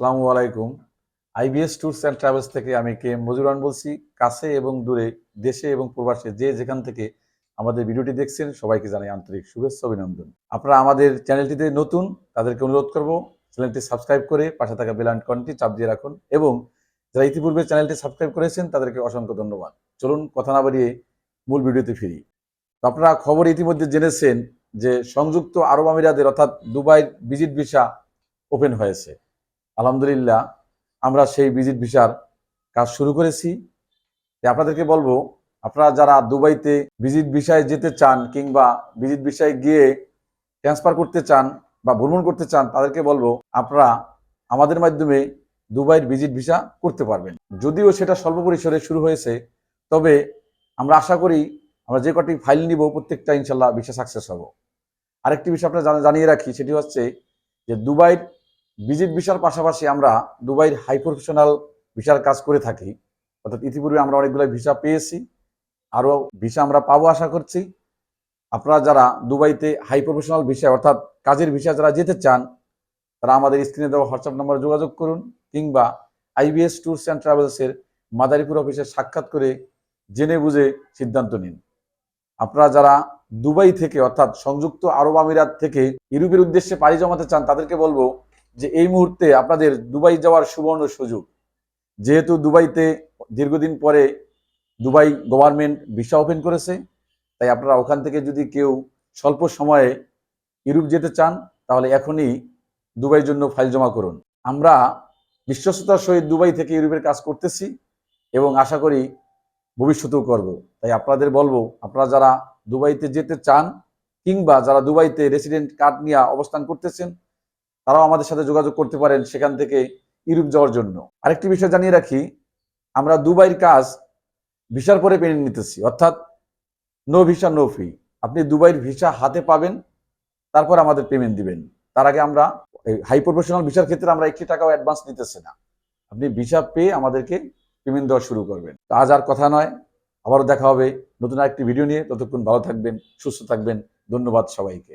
আসসালামু আলাইকুম। IBS tours and travels থেকে আমি কে মজুরান বলছি। কাছে এবং দূরে, দেশে এবং প্রবাসে যে যেখান থেকে আমাদের ভিডিওটি দেখছেন, সবাইকে জানাই আন্তরিক শুভেচ্ছা, অভিনন্দন। আপনারা আমাদের চ্যানেলটিতে নতুন, তাদেরকে অনুরোধ করব চ্যানেলটি সাবস্ক্রাইব করে পাশে থাকা বেল আইকনটি চাপ দিয়ে রাখুন এবং যারা ইতিপূর্বে চ্যানেলটি সাবস্ক্রাইব করেছেন, তাদেরকে অসংখ্য ধন্যবাদ। চলুন, কথা না বাড়িয়ে মূল ভিডিওতে ফিরি। তো আপনারা খবর ইতিমধ্যে জেনেছেন যে সংযুক্ত আরব আমিরাদের অর্থাৎ দুবাইয়ের ভিজিট ভিসা ওপেন হয়েছে। আলহামদুলিল্লাহ, আমরা সেই ভিজিট ভিসার কাজ শুরু করেছি। আপনাদেরকে বলব, আপনারা যারা দুবাইতে ভিজিট ভিসায় যেতে চান কিংবা ভিজিট ভিসায় গিয়ে ট্রান্সফার করতে চান বা ভ্রমণ করতে চান, তাদেরকে বলব, আপনারা আমাদের মাধ্যমে দুবাইয়ের ভিজিট ভিসা করতে পারবেন। যদিও সেটা স্বল্প পরিসরে শুরু হয়েছে, তবে আমরা আশা করি আমরা যে কটি ফাইল নিব, প্রত্যেকটা ইনশাল্লাহ ভিসা সাকসেস হব। আরেকটি বিষয় আপনারা জানা- জানিয়ে রাখি, সেটি হচ্ছে যে দুবাইয়ের ভিজিট ভিসার পাশাপাশি আমরা দুবাইয়ের হাই প্রফেশনাল ভিসার কাজ করে থাকি। অর্থাৎ ইতিপূর্বে আমরা অনেকগুলো ভিসা পেয়েছি, আরও ভিসা আমরা পাবো আশা করছি। আপনারা যারা দুবাইতে হাই প্রফেশনাল ভিসা অর্থাৎ কাজের ভিসা যারা যেতে চান, তারা আমাদের স্ক্রিনে দেওয়া হোয়াটসঅ্যাপ নম্বরে যোগাযোগ করুন কিংবা আইবিএস ট্যুরস অ্যান্ড ট্রাভেলসের মাদারীপুর অফিসে সাক্ষাৎ করে জেনে বুঝে সিদ্ধান্ত নিন। আপনারা যারা দুবাই থেকে, অর্থাৎ সংযুক্ত আরব আমিরাত থেকে ইউরোপের উদ্দেশ্যে পাড়ি জমাতে চান, তাদেরকে বলব যে এই মুহূর্তে আপনাদের দুবাই যাওয়ার সুবর্ণ সুযোগ। যেহেতু দুবাইতে দীর্ঘদিন পরে দুবাই গভর্নমেন্ট ভিসা ওপেন করেছে, তাই আপনারা ওখান থেকে যদি কেউ স্বল্প সময়ে ইউরোপ যেতে চান, তাহলে এখনই দুবাইয়ের জন্য ফাইল জমা করুন। আমরা বিশ্বস্ততার সহিত দুবাই থেকে ইউরোপের কাজ করতেছি এবং আশা করি ভবিষ্যতেও করব। তাই আপনাদের বলব, আপনারা যারা দুবাইতে যেতে চান কিংবা যারা দুবাইতে রেসিডেন্ট কার্ড নিয়ে অবস্থান করতেছেন তারাও আমাদের সাথে যোগাযোগ করতে পারেন সেখান থেকে ইউরোপ যাওয়ার জন্য। আরেকটি বিষয় জানিয়ে রাখি, আমরা দুবাইয়ের কাজ ভিসার পরে পেয়ে নিতেছি, অর্থাৎ নো ভিসা নো ফি আপনি দুবাইয়ের ভিসা হাতে পাবেন, তারপর আমাদের পেমেন্ট দিবেন। তার আগে আমরা হাই প্রফেশনাল ভিসার ক্ষেত্রে আমরা একটি টাকাও অ্যাডভান্স নিতেছি না। আপনি ভিসা পেয়ে আমাদেরকে পেমেন্ট দেওয়া শুরু করবেন। তো আজ আর কথা নয়, আবারও দেখা হবে নতুন আরেকটি ভিডিও নিয়ে। ততক্ষণ ভালো থাকবেন, সুস্থ থাকবেন। ধন্যবাদ সবাইকে।